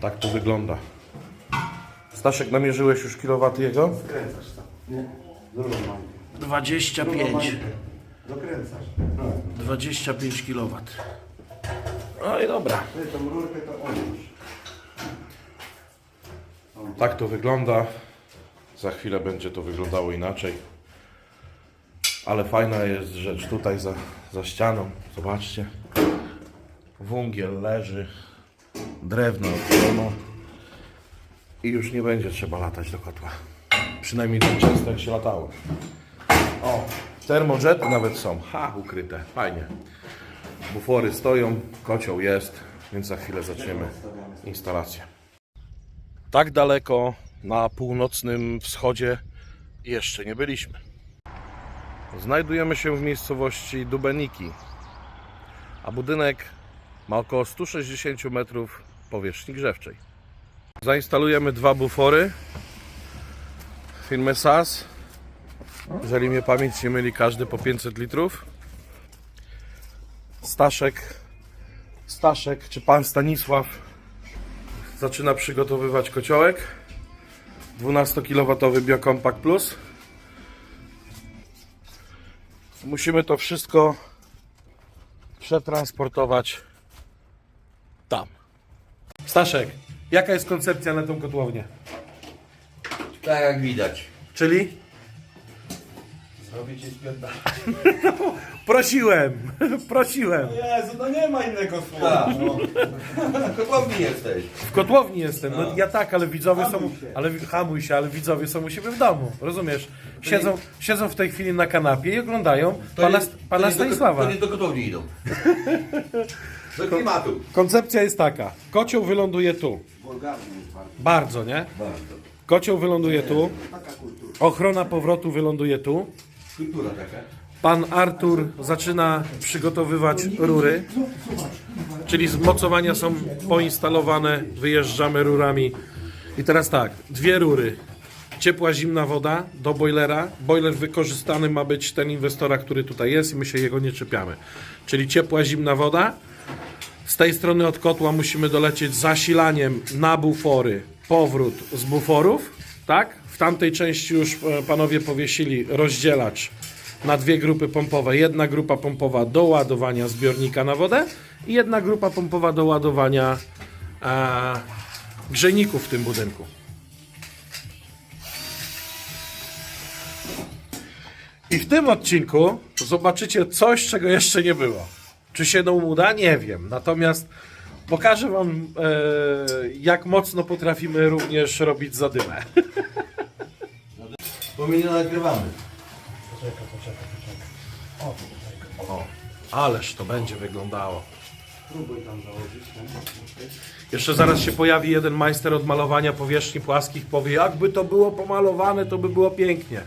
Tak to wygląda. Staszek, namierzyłeś już kilowaty jego? Skręcasz tam. Nie? Drugą mańkę. Drugą 25. mańkę. Dokręcasz. No. 25 kW. No i dobra. Ty tą rurkę to odłóż. Tak to wygląda. Za chwilę będzie to wyglądało inaczej. Ale fajna jest rzecz tutaj za, za ścianą. Zobaczcie. Węgiel leży. Drewno odklono. I już nie będzie trzeba latać do kotła. Przynajmniej tak często jak się latało. O, termojety nawet są. Ha, ukryte. Fajnie. Bufory stoją, kocioł jest, więc za chwilę zaczniemy instalację. Tak daleko na północnym wschodzie jeszcze nie byliśmy. Znajdujemy się w miejscowości Dubeniki, a budynek ma około 160 metrów powierzchni grzewczej. Zainstalujemy dwa bufory firmy SAS. Jeżeli mnie pamięć nie myli, każdy po 500 litrów. Staszek, Staszek czy pan Stanisław zaczyna przygotowywać kociołek 12 kW Biocompact Plus musimy to wszystko przetransportować tam Staszek, jaka jest koncepcja na tą kotłownię? Tak jak widać. Czyli? Zrobić i spierdalać. Prosiłem, prosiłem Jezu, no nie ma innego słowa. Tak, no. Kotłowni jesteś. W kotłowni jestem, no ja tak, ale widzowie są, Hamuj się. ale hamuj się, ale widzowie są u siebie w domu, rozumiesz? Siedzą, siedzą w tej chwili na kanapie i oglądają pana, nie- pana to nie do- Stanisława. To nie do kotłowni idą. Do klimatu. Koncepcja jest taka, kocioł wyląduje tu, Wulgarny jest bardzo. bardzo, nie? Bardzo. Kocioł wyląduje tu, Taka kultura. ochrona powrotu wyląduje tu, Kultura taka. pan Artur zaczyna przygotowywać rury, czyli zmocowania są poinstalowane, wyjeżdżamy rurami. I teraz tak, dwie rury. Ciepła, zimna woda do boilera. Boiler wykorzystany ma być ten inwestora, który tutaj jest i my się jego nie czepiamy. Czyli ciepła, zimna woda. Z tej strony od kotła musimy dolecieć zasilaniem na bufory, powrót z buforów, tak? W tamtej części już e, panowie powiesili rozdzielacz na dwie grupy pompowe. Jedna grupa pompowa do ładowania zbiornika na wodę i jedna grupa pompowa do ładowania e, grzejników w tym budynku. I w tym odcinku zobaczycie coś, czego jeszcze nie było. Czy się nam uda? Nie wiem. Natomiast pokażę Wam, e, jak mocno potrafimy również robić zadymę. Bo my nie nagrywamy. O, ależ to będzie wyglądało. Próbuj tam założyć. Jeszcze zaraz się pojawi jeden majster od malowania powierzchni płaskich, powie, jakby to było pomalowane, to by było pięknie.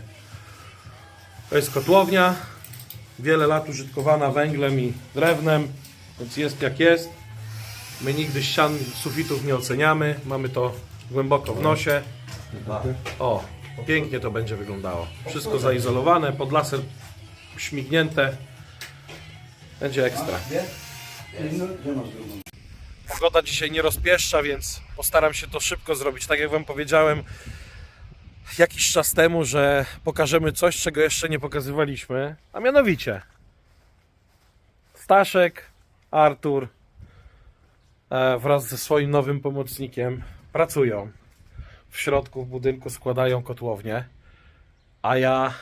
To jest kotłownia, wiele lat użytkowana węglem i drewnem, więc jest jak jest. My nigdy ścian, sufitów nie oceniamy, mamy to głęboko w nosie. O, pięknie to będzie wyglądało. Wszystko zaizolowane, pod laser śmignięte. Będzie ekstra. Pogoda dzisiaj nie rozpieszcza, więc postaram się to szybko zrobić. Tak jak Wam powiedziałem jakiś czas temu, że pokażemy coś, czego jeszcze nie pokazywaliśmy, a mianowicie Staszek, Artur e, wraz ze swoim nowym pomocnikiem pracują w środku w budynku, składają kotłownię, a ja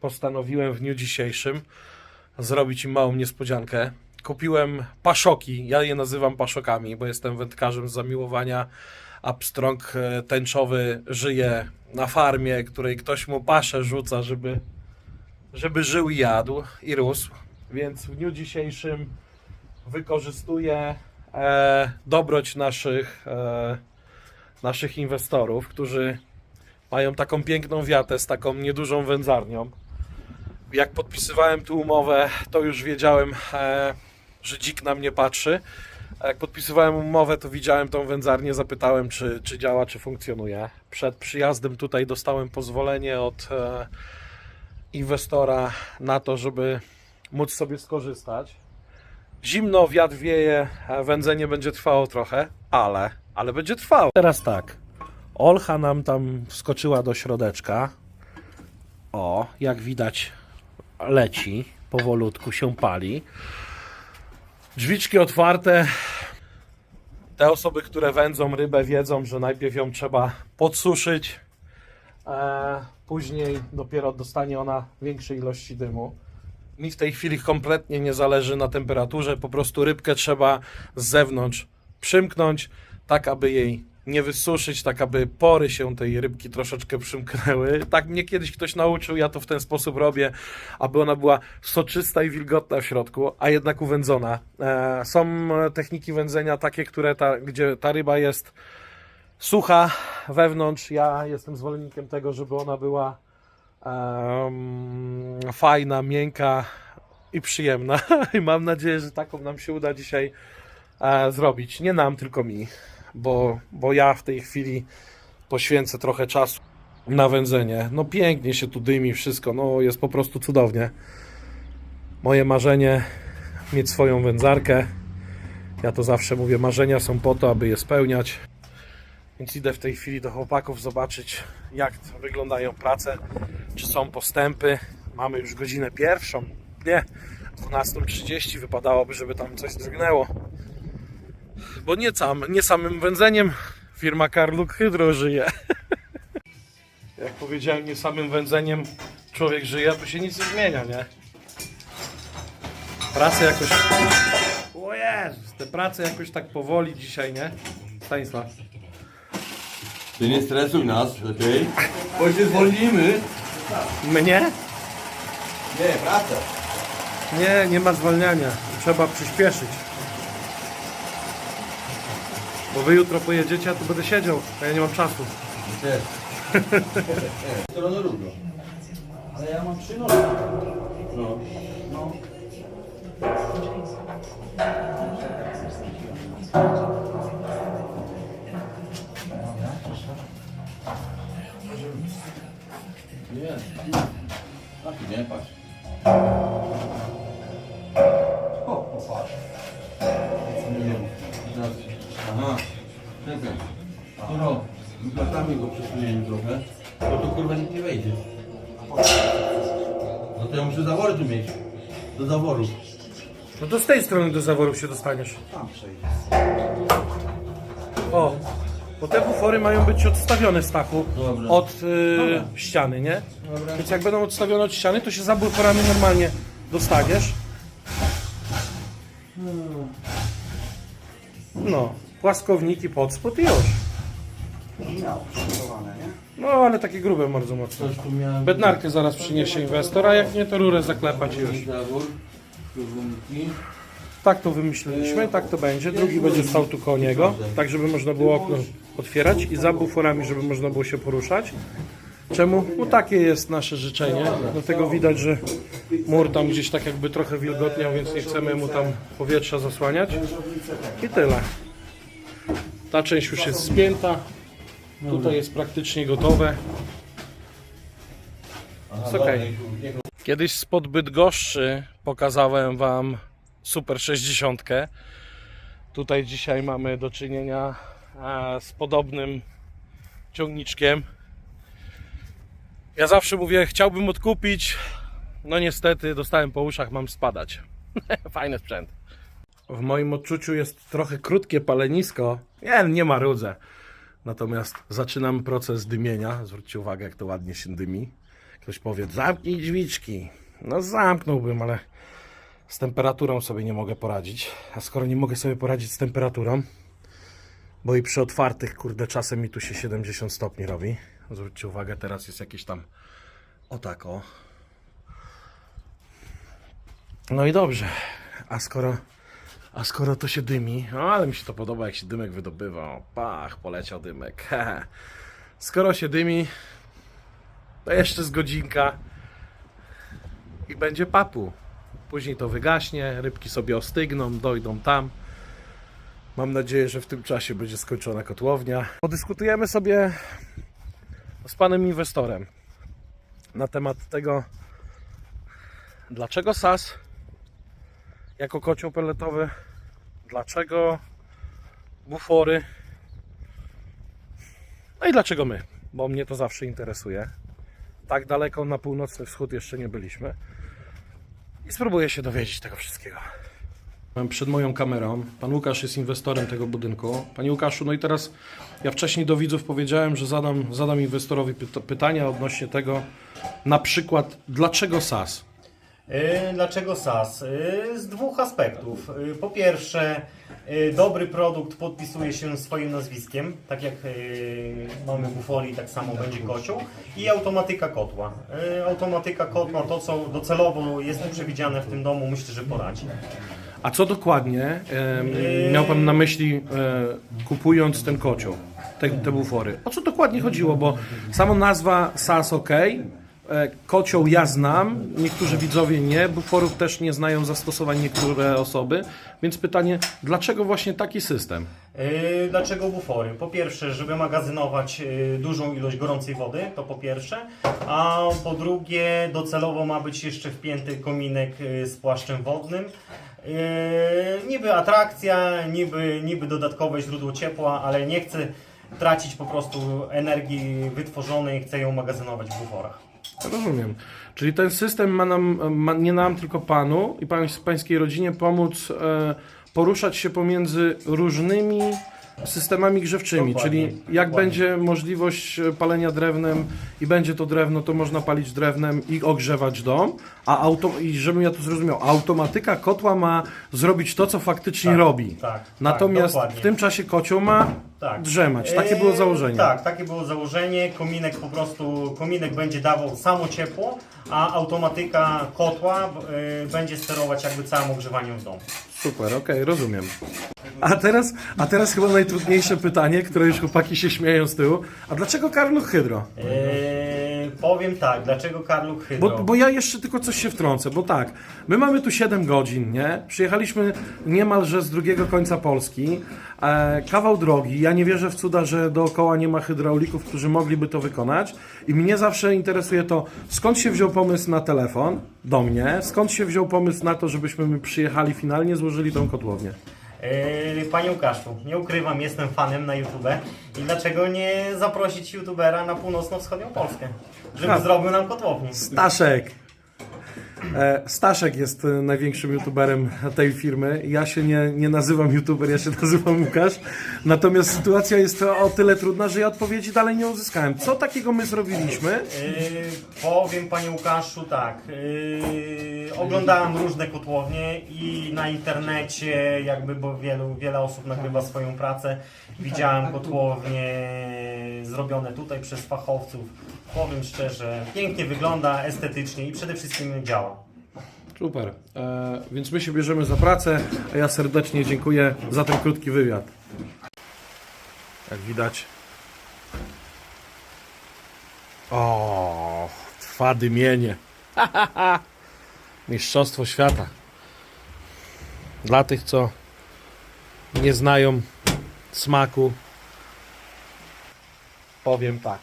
postanowiłem w dniu dzisiejszym zrobić im małą niespodziankę. Kupiłem paszoki, ja je nazywam paszokami, bo jestem wędkarzem z zamiłowania. Upstrong e, tęczowy żyje na farmie, której ktoś mu paszę rzuca, żeby, żeby żył i jadł i rósł. Więc w dniu dzisiejszym wykorzystuję e, dobroć naszych, e, naszych inwestorów, którzy mają taką piękną wiatę z taką niedużą wędzarnią jak podpisywałem tu umowę, to już wiedziałem, e, że dzik na mnie patrzy. A jak podpisywałem umowę, to widziałem tą wędzarnię, zapytałem, czy, czy działa, czy funkcjonuje. Przed przyjazdem tutaj dostałem pozwolenie od e, inwestora na to, żeby móc sobie skorzystać. Zimno, wiatr wieje, wędzenie będzie trwało trochę, ale, ale będzie trwało. Teraz tak. Olcha nam tam wskoczyła do środeczka. O, jak widać, leci, powolutku się pali. Drzwiczki otwarte. Te osoby, które wędzą rybę, wiedzą, że najpierw ją trzeba podsuszyć, e, później dopiero dostanie ona większej ilości dymu. Mi w tej chwili kompletnie nie zależy na temperaturze, po prostu rybkę trzeba z zewnątrz przymknąć, tak aby jej nie wysuszyć, tak aby pory się tej rybki troszeczkę przymknęły. Tak mnie kiedyś ktoś nauczył, ja to w ten sposób robię, aby ona była soczysta i wilgotna w środku, a jednak uwędzona. E, są techniki wędzenia takie, które ta, gdzie ta ryba jest sucha wewnątrz. Ja jestem zwolennikiem tego, żeby ona była em, fajna, miękka i przyjemna. I mam nadzieję, że taką nam się uda dzisiaj e, zrobić. Nie nam, tylko mi, bo, bo ja w tej chwili poświęcę trochę czasu na wędzenie. No pięknie się tu dymi wszystko, no jest po prostu cudownie. Moje marzenie mieć swoją wędzarkę. Ja to zawsze mówię, marzenia są po to, aby je spełniać. Więc idę w tej chwili do chłopaków zobaczyć, jak wyglądają prace, czy są postępy. Mamy już godzinę pierwszą. Nie, 12.30 wypadałoby, żeby tam coś drgnęło. Bo nie, sam, nie samym wędzeniem firma Karluk Hydro żyje. Jak powiedziałem, nie samym wędzeniem człowiek żyje, to się nic nie zmienia, nie? Prace jakoś... O Jezus, te prace jakoś tak powoli dzisiaj, nie? Stanisław. Ty nie stresuj nas, lepiej. Bo się zwolnimy. Mnie? Nie, pracę. Nie, nie ma zwalniania. Trzeba przyspieszyć. Bo wy jutro pojedziecie, a tu będę siedział, a ja nie mam czasu. Nie. Stronę równo. Ale ja mam trzy nogi. No. No. Nie. Taki nie, patrz. Przesuniemy trochę, to tu kurwa nikt nie wejdzie. No to ja muszę zawory tu mieć. Do zaworu. No to z tej strony do zaworów się dostaniesz. Tam przejdzie. O, bo te bufory mają być odstawione Stachu Dobra. od y, ściany, nie? Dobra. Więc jak będą odstawione od ściany, to się za buforami normalnie dostaniesz. No, płaskowniki pod spód i już. Miał przygotowane, nie? No, ale takie grube bardzo mocno. Coś tu miałem. Bednarkę zaraz przyniesie inwestor, a jak nie, to rurę zaklepać i już. Zawór. Tak to wymyśliliśmy, tak to będzie. Drugi będzie stał tu koło niego, tak żeby można było okno otwierać i za buforami, żeby można było się poruszać. Czemu? No takie jest nasze życzenie. Dlatego widać, że mur tam gdzieś tak jakby trochę wilgotniał, więc nie chcemy mu tam powietrza zasłaniać. I tyle. Ta część już jest spięta. Tutaj jest praktycznie gotowe. Jest okej. Kiedyś spod Bydgoszczy pokazałem Wam Super 60. Tutaj dzisiaj mamy do czynienia e, z podobnym ciągniczkiem. Ja zawsze mówię, chciałbym odkupić. No niestety dostałem po uszach, mam spadać. Fajny sprzęt. W moim odczuciu jest trochę krótkie palenisko. Nie, nie ma rudzę. Natomiast zaczynam proces dymienia. Zwróćcie uwagę, jak to ładnie się dymi. Ktoś powie, zamknij drzwiczki. No zamknąłbym, ale z temperaturą sobie nie mogę poradzić. A skoro nie mogę sobie poradzić z temperaturą, bo i przy otwartych, kurde, czasem mi tu się 70 stopni robi. Zwróćcie uwagę, teraz jest jakieś tam o tak o. No i dobrze. A skoro, a skoro to się dymi, no ale mi się to podoba, jak się dymek wydobywa. O, pach, poleciał dymek. Skoro się dymi, to jeszcze z godzinka i będzie papu. Później to wygaśnie, rybki sobie ostygną, dojdą tam. Mam nadzieję, że w tym czasie będzie skończona kotłownia. Podyskutujemy sobie z panem inwestorem na temat tego, dlaczego SAS jako kocioł peletowy. Dlaczego bufory? No i dlaczego my? Bo mnie to zawsze interesuje. Tak daleko na północny wschód jeszcze nie byliśmy. I spróbuję się dowiedzieć tego wszystkiego. Mam przed moją kamerą. Pan Łukasz jest inwestorem tego budynku. Panie Łukaszu, no i teraz ja wcześniej do widzów powiedziałem, że zadam, zadam inwestorowi pyta- pytania odnośnie tego, na przykład, dlaczego SAS? Y, Dlaczego SAS? Y, Z dwóch aspektów. Y, Po pierwsze, dobry produkt podpisuje się swoim nazwiskiem, tak jak mamy bufoli, tak samo będzie kocioł. I automatyka kotła. Automatyka kotła, to co docelowo jest przewidziane w tym domu, myślę, że poradzi. A co dokładnie miał Pan na myśli e, kupując ten kocioł, te, te bufory? O co dokładnie chodziło? Bo sama nazwa SAS OK, kocioł ja znam, niektórzy widzowie nie, buforów też nie znają zastosowań niektóre osoby, więc pytanie, dlaczego właśnie taki system? Y, Dlaczego bufory? Po pierwsze, żeby magazynować y, dużą ilość gorącej wody, to po pierwsze, a po drugie, docelowo ma być jeszcze wpięty kominek z płaszczem wodnym. Y, Niby atrakcja, niby, niby dodatkowe źródło ciepła, ale nie chcę tracić po prostu energii wytworzonej, chcę ją magazynować w buforach. Rozumiem. Czyli ten system ma nam, ma, nie nam, tylko Panu i pań, Pańskiej rodzinie pomóc e, poruszać się pomiędzy różnymi systemami grzewczymi. Dokładnie, Czyli jak dokładnie. będzie możliwość e, palenia drewnem i będzie to drewno, to można palić drewnem i ogrzewać dom, a auto, i żebym ja to zrozumiał, automatyka kotła ma zrobić to, co faktycznie Tak, robi. tak, Natomiast tak, w tym czasie kocioł ma Tak. drzemać. Takie było Eee, założenie. Tak, takie było założenie. Kominek po prostu, kominek będzie dawał samo ciepło, a automatyka kotła e, będzie sterować jakby całym ogrzewaniem w domu. Super, okej, rozumiem. A teraz, a teraz chyba najtrudniejsze pytanie, które już chłopaki się śmieją z tyłu. A dlaczego Karluch Hydro? Eee, powiem tak, dlaczego Karluk Hydro? Bo, bo ja jeszcze tylko coś się wtrącę, bo tak, my mamy tu 7 godzin, nie? Przyjechaliśmy niemalże z drugiego końca Polski, e, kawał drogi, ja nie wierzę w cuda, że dookoła nie ma hydraulików, którzy mogliby to wykonać i mnie zawsze interesuje to, skąd się wziął pomysł na telefon do mnie, skąd się wziął pomysł na to, żebyśmy my przyjechali finalnie, złożyli tą kotłownię. Eee, Panie Łukaszu, nie ukrywam, jestem fanem na YouTube i dlaczego nie zaprosić YouTubera na północno-wschodnią Polskę, żeby Ha. zrobił nam kotłownię? Staszek. E, Staszek jest e, największym youtuberem tej firmy. Ja się nie, nie nazywam youtuber, ja się nazywam Łukasz. Natomiast sytuacja jest o tyle trudna, że ja odpowiedzi dalej nie uzyskałem. Co takiego my zrobiliśmy? Yy, powiem Panie Łukaszu tak. Yy, oglądałem różne kotłownie i na internecie, jakby, bo wielu, wiele osób nagrywa swoją pracę. Widziałem kotłownie zrobione tutaj przez fachowców. Powiem szczerze, pięknie wygląda, estetycznie i przede wszystkim działa. Super. E, więc my się bierzemy za pracę, a ja serdecznie dziękuję za ten krótki wywiad. Jak widać. O, trwa dymienie. Mistrzostwo świata. Dla tych, co nie znają smaku, powiem tak.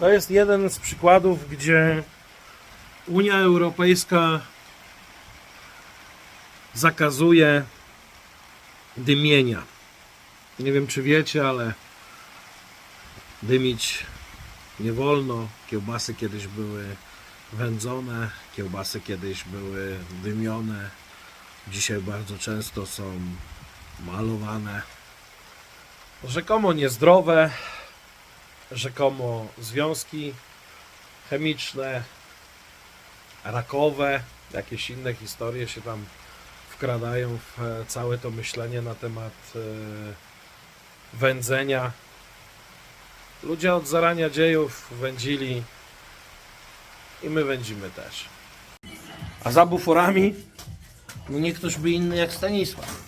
To jest jeden z przykładów, gdzie Unia Europejska zakazuje dymienia. Nie wiem, czy wiecie, ale dymić nie wolno. Kiełbasy kiedyś były wędzone, kiełbasy kiedyś były dymione. Dzisiaj bardzo często są malowane. Rzekomo niezdrowe, rzekomo związki chemiczne, rakowe, jakieś inne historie się tam wkradają w e, całe to myślenie na temat e, wędzenia. Ludzie od zarania dziejów wędzili i my wędzimy też. A za buforami no nie ktoś by inny jak Stanisław.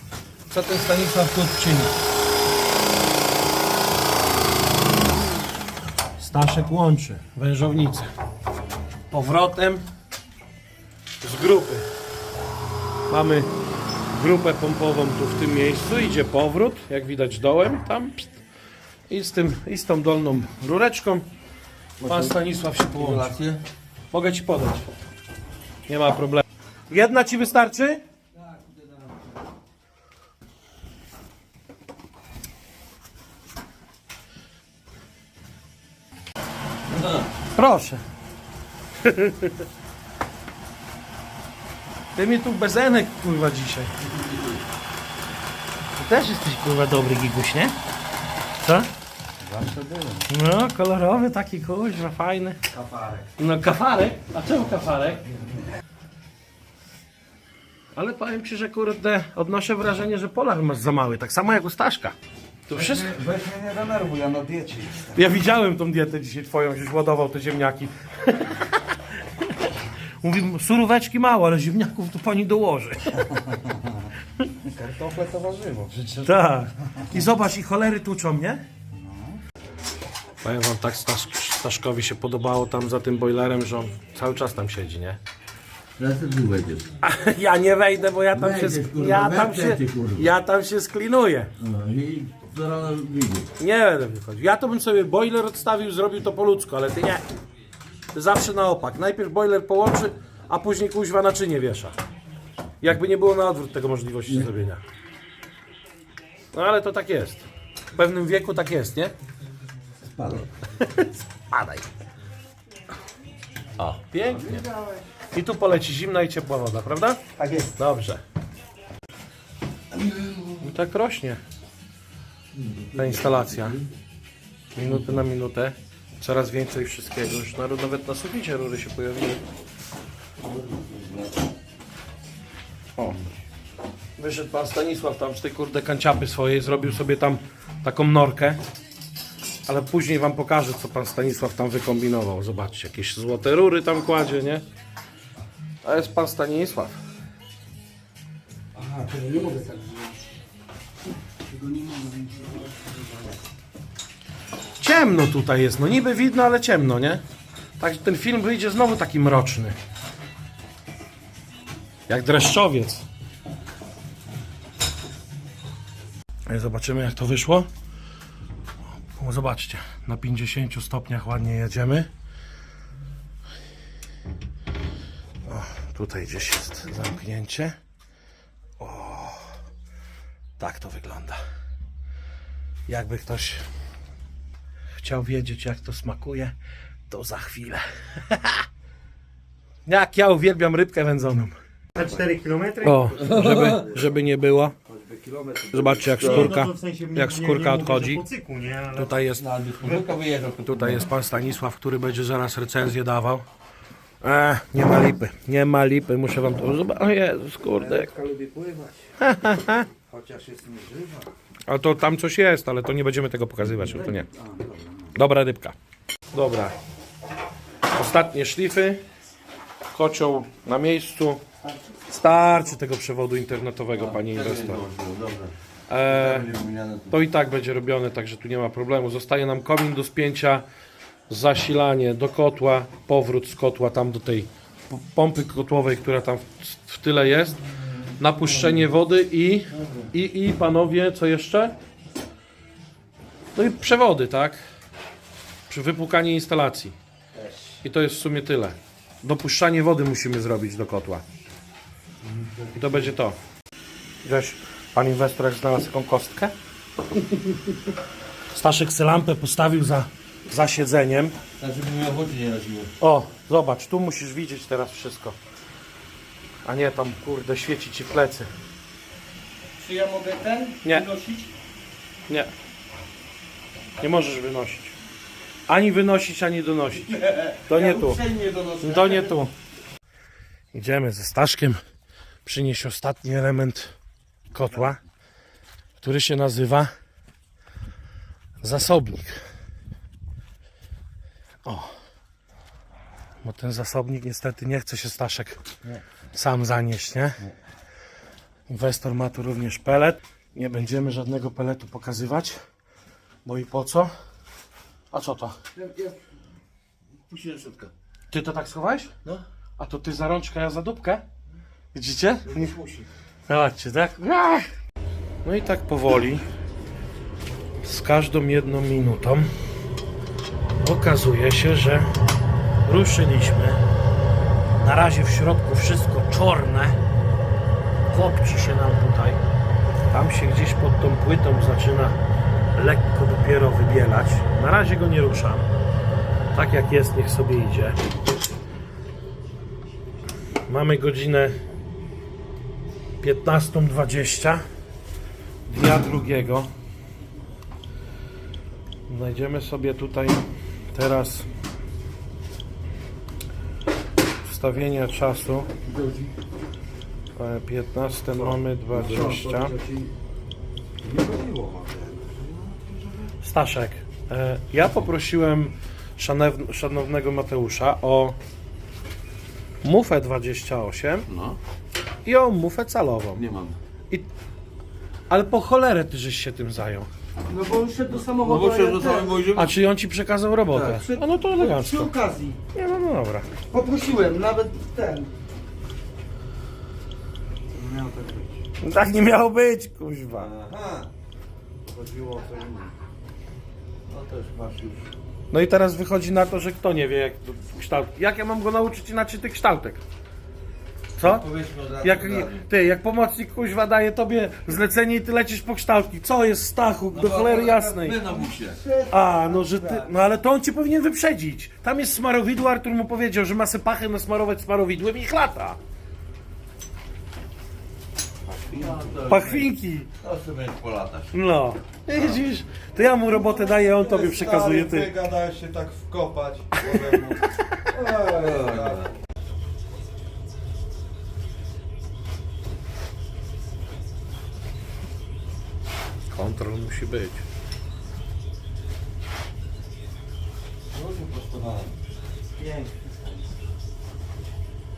Co ten Stanisław tu czyni? Staszek łączy wężownicę powrotem z grupy. Mamy grupę pompową tu w tym miejscu, idzie powrót, jak widać dołem, tam pst. i z, tym, i z tą dolną rureczką pan Stanisław się połączy. Mogę Ci podać. Nie ma problemu. Jedna ci wystarczy? Proszę. Ty mi tu bezenek kurwa dzisiaj. Ty też jesteś kurwa dobry giguś, nie? Co? Zawsze byłem. No, kolorowy taki kurwa, fajny. Kafarek. No kafarek? A czemu kafarek? Ale powiem ci, że kurde, odnoszę wrażenie, że polar masz za mały, tak samo jak u Staszka. To wszystko. Weź mnie nie denerwuj, ja na diecie jestem. Ja widziałem tą dietę dzisiaj twoją, żeś ładował te ziemniaki. Mówi, suróweczki mało, ale ziemniaków to pani dołoży. Kartofle to warzywo przecież. Tak. I zobacz, i cholery tłuczą, nie? Powiem wam, tak Stasz, Staszkowi się podobało tam za tym boilerem, że on cały czas tam siedzi, nie? Teraz ty wejdziesz. Ja nie wejdę, bo ja tam się, Wejdziesz, kurwa, ja tam się, kurwa. ja tam się sklinuję. No i widzisz. Nie będę wychodził. Ja to bym sobie boiler odstawił, zrobił to po ludzku, ale ty nie. Zawsze na opak. Najpierw boiler połączy, a później kuźwa naczynie wiesza. Jakby nie było na odwrót tego możliwości zrobienia. No ale to tak jest. W pewnym wieku tak jest, nie? Spadaj. Padaj. O, pięknie. I tu poleci zimna i ciepła woda, prawda? Tak jest. Dobrze. I tak rośnie ta instalacja. Minutę na minutę. Coraz więcej wszystkiego. Już na- nawet na suficie rury się pojawiły. O. Wyszedł pan Stanisław tam z tej kurde kanciapy swojej, zrobił sobie tam taką norkę. Ale później wam pokażę, co pan Stanisław tam wykombinował. Zobaczcie, jakieś złote rury tam kładzie, nie? To jest pan Stanisław. Aha, czyli nie mogę tak zrobić. Tego nie mogę. Ciemno tutaj jest, no niby widno, ale ciemno, nie? Tak ten film wyjdzie znowu taki mroczny. Jak dreszczowiec. I Zobaczymy jak to wyszło. Zobaczcie, na 50 stopniach ładnie jedziemy. O, tutaj gdzieś jest zamknięcie. O, tak to wygląda. Jakby ktoś chciał wiedzieć, jak to smakuje, to za chwilę. jak ja uwielbiam rybkę wędzoną. Na 4 km? O, żeby, żeby nie było. Zobaczcie, jak skórka, No w sensie jak skórka odchodzi. Po cyku, nie? Ale Tutaj jest, No tutaj jest pan Stanisław, który będzie zaraz recenzję dawał. E, nie ma lipy, nie ma lipy, muszę wam to zobaczyć. O Jezus, kurde. Rybka lubi pływać. Chociaż jest nieżywa. A to tam coś jest, ale to nie będziemy tego pokazywać, no to nie. Dobra. Rybka. Dobra. Ostatnie szlify. Kocioł na miejscu. Starczy tego przewodu internetowego, panie inwestor. E, to i tak będzie robione, także tu nie ma problemu. Zostaje nam komin do spięcia, zasilanie do kotła, powrót z kotła tam do tej pompy kotłowej, która tam w, w tyle jest. Napuszczenie wody i, i, i panowie, co jeszcze? No i przewody, tak? Przy wypłukanie instalacji. I to jest w sumie tyle. Dopuszczanie wody musimy zrobić do kotła. I to będzie to. Wiesz, pan inwestor jak znalazł taką kostkę? Staszek se lampę postawił za, za siedzeniem. Tak, żeby mi owoce nie raziło. O, zobacz, tu musisz widzieć teraz wszystko. A nie tam, kurde, świeci ci w plecy. Czy ja mogę ten Nie. wynosić? Nie. Nie możesz wynosić. Ani wynosić, ani donosić. To nie tu. To nie tu. Idziemy ze Staszkiem przynieść ostatni element kotła, który się nazywa zasobnik. O. Bo ten zasobnik niestety nie chce się Staszek sam zanieść, nie? Inwestor ma tu również pelet. Nie będziemy żadnego peletu pokazywać, bo i po co? A co to? Puścić na środka. Ty to tak schowałeś? No. A to ty za rączkę, ja za dupkę? Widzicie? Nie musi. Zobaczcie, tak? Ach! No i tak powoli, z każdą jedną minutą okazuje się, że ruszyliśmy Na razie w środku wszystko czarne. Kopci się nam tutaj. Tam się gdzieś pod tą płytą zaczyna lekko dopiero wybielać. Na razie go nie ruszam. Tak jak jest, niech sobie idzie. Mamy godzinę 15.20 dnia drugiego. Znajdziemy sobie tutaj teraz wstawienie czasu. E, 15 mamy 20. Nie. Staszek, e, ja poprosiłem szanew- szanownego Mateusza o mufę 28 No, i o mufę calową. nie mam. Ale po cholerę ty żeś się tym zajął. No bo już szedł do No samochodu. bo rzucałem ten- wozie. A czy on ci przekazał robotę? Tak. Przy- A no to Przy elegancko. okazji. Nie, no, no dobra. Poprosiłem, nawet ten. Miał tak być. Tak nie miało być, kuźwa. Aha, Chodziło o co innego. No też masz już. No i teraz wychodzi na to, że kto nie wie jak to kształt. Jak ja mam go nauczyć inaczej tych kształtek? Co? Powiedzmy od razu. Jak, ty, jak pomocnik kuźwa daje tobie zlecenie i ty lecisz po kształtki. Co jest Stachu, No do cholery jasnej. My na. A, no że ty, no ale to on ci powinien wyprzedzić. Tam jest smarowidło, Artur mu powiedział, że ma se pachę nasmarować smarowidłem i ich lata. Pachwinki. To sobie po latach. No. Widzisz? To ja mu robotę daję, on tobie przekazuje ty. Ty gadałeś się tak wkopać. powiem mu. Ej, tak. Kontrol musi być. Ludzie prostowałem. Pięknie.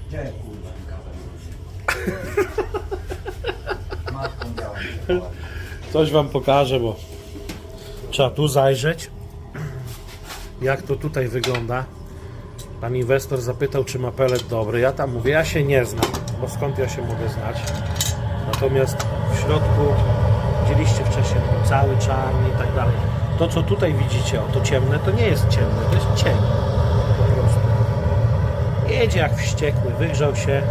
Gdzie kurwa ten kabel. Coś wam pokażę, bo trzeba tu zajrzeć. Jak to tutaj wygląda. Pan inwestor zapytał, czy ma pelet dobry. Ja tam mówię, ja się nie znam, bo skąd ja się mogę znać. Natomiast w środku widzieliście wcześniej był cały czarny i tak dalej. To, co tutaj widzicie, o to ciemne, to nie jest ciemne, to jest cień. Po prostu. Jedzie jak wściekły, wygrzał się,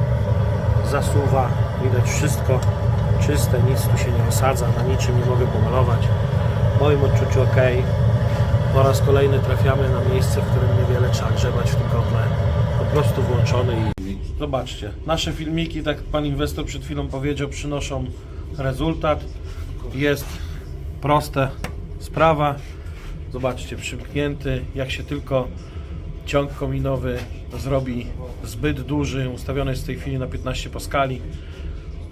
zasuwa, widać wszystko czyste, nic tu się nie osadza, na niczym nie mogę pomalować. W moim odczuciu ok. Po raz kolejny trafiamy na miejsce, w którym niewiele trzeba grzebać w tym kotle. Po prostu włączony i... Zobaczcie, nasze filmiki, tak pan inwestor przed chwilą powiedział, przynoszą rezultat. Jest proste sprawa. Zobaczcie, przymknięty, jak się tylko ciąg kominowy zrobi zbyt duży, ustawiony jest w tej chwili na 15 paskali,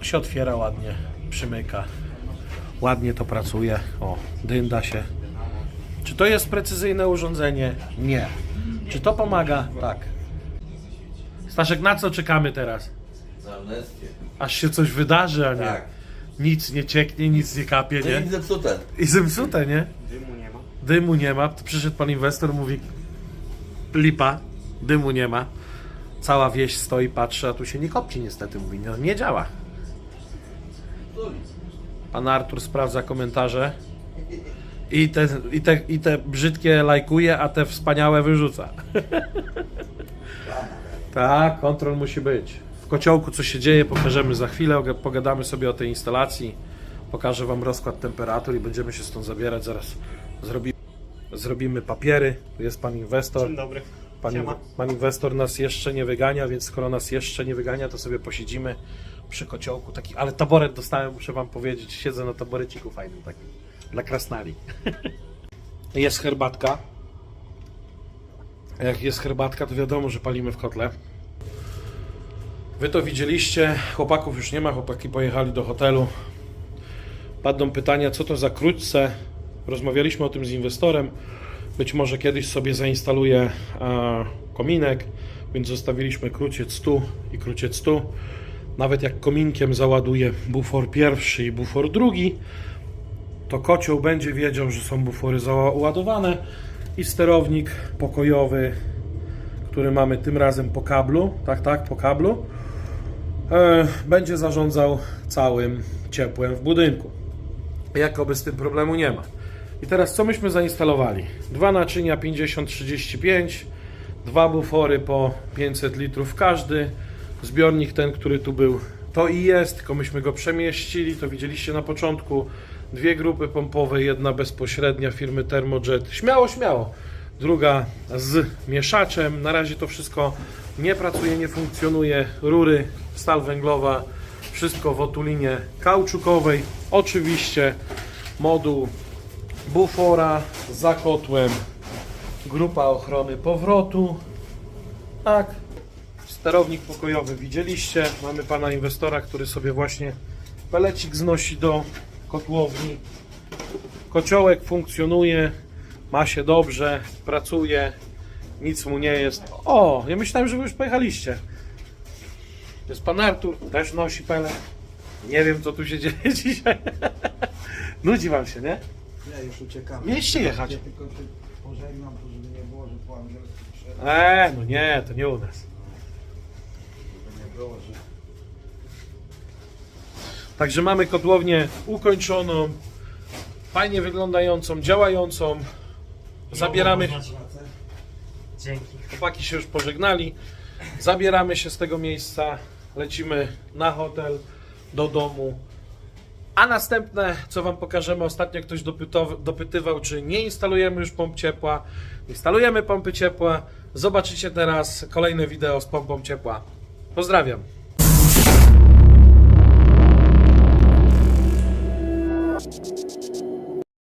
się otwiera ładnie, przymyka. Ładnie to pracuje. O, dynda się. Czy to jest precyzyjne urządzenie? Nie. Czy to pomaga? Tak. Staszek, na co czekamy teraz? Za amnestię. Aż się coś wydarzy, a nie. Tak. Nic nie cieknie, nic nie kapie, To nie? nic zepsute. I zepsute, nie? Dymu nie ma. Dymu nie ma. Przyszedł pan inwestor, mówi lipa, dymu nie ma. Cała wieś stoi, patrzy, a tu się nie kopci niestety, mówi, no nie działa. Pan Artur sprawdza komentarze i te, i te, i te brzydkie lajkuje, a te wspaniałe wyrzuca. tak, kontrol musi być. W kociołku co się dzieje pokażemy za chwilę, oga- pogadamy sobie o tej instalacji. Pokażę Wam rozkład temperatur i będziemy się stąd zabierać. Zaraz zrobi, zrobimy papiery. Tu jest Pan inwestor. Dzień dobry. Pan, pan inwestor nas jeszcze nie wygania, więc skoro nas jeszcze nie wygania, to sobie posiedzimy przy kociołku. Taki, ale taboret dostałem, muszę wam powiedzieć. Siedzę na taboreciku fajnym takim. Dla krasnali. jest herbatka. Jak jest herbatka, to wiadomo, że palimy w kotle. Wy to widzieliście. Chłopaków już nie ma, chłopaki pojechali do hotelu. Padną pytania, co to za krótce. Rozmawialiśmy o tym z inwestorem. Być może kiedyś sobie zainstaluję kominek, więc zostawiliśmy kruciec tu i kruciec tu. Nawet jak kominkiem załaduję bufor pierwszy i bufor drugi, to kocioł będzie wiedział, że są bufory załadowane i sterownik pokojowy, który mamy tym razem po kablu, tak, tak, po kablu, e, będzie zarządzał całym ciepłem w budynku. Jakoby z tym problemu nie ma. I teraz co myśmy zainstalowali? Dwa naczynia 50-35, Dwa bufory po 500 litrów każdy. Zbiornik ten, który tu był, to i jest, tylko myśmy go przemieścili, to widzieliście na początku. Dwie grupy pompowe, jedna bezpośrednia firmy Thermojet. Śmiało, śmiało. Druga z mieszaczem. Na razie to wszystko nie pracuje, nie funkcjonuje. Rury, stal węglowa, wszystko w otulinie kauczukowej. Oczywiście moduł bufora za kotłem, grupa ochrony powrotu. Tak, sterownik pokojowy widzieliście. Mamy pana inwestora, który sobie właśnie pelecik znosi do kotłowni. Kociołek funkcjonuje, ma się dobrze, pracuje, nic mu nie jest. O, ja myślałem, że wy już pojechaliście. Jest pan Artur, też nosi pelę. Nie wiem, co tu się dzieje dzisiaj. Nudzi wam się, nie? Nie, już uciekamy. Mieliście jechać. Ja tylko się pożegnam, to żeby nie było, że po angielsku Eee, no nie, to nie u nas. Także mamy kotłownię ukończoną, fajnie wyglądającą, działającą. Zabieramy. Dzięki. Chłopaki się już pożegnali. Zabieramy się z tego miejsca, lecimy na hotel, do domu. A następne, co Wam pokażemy, ostatnio ktoś dopytywał, czy nie instalujemy już pomp ciepła. Instalujemy pompy ciepła. Zobaczycie teraz kolejne wideo z pompą ciepła. Pozdrawiam.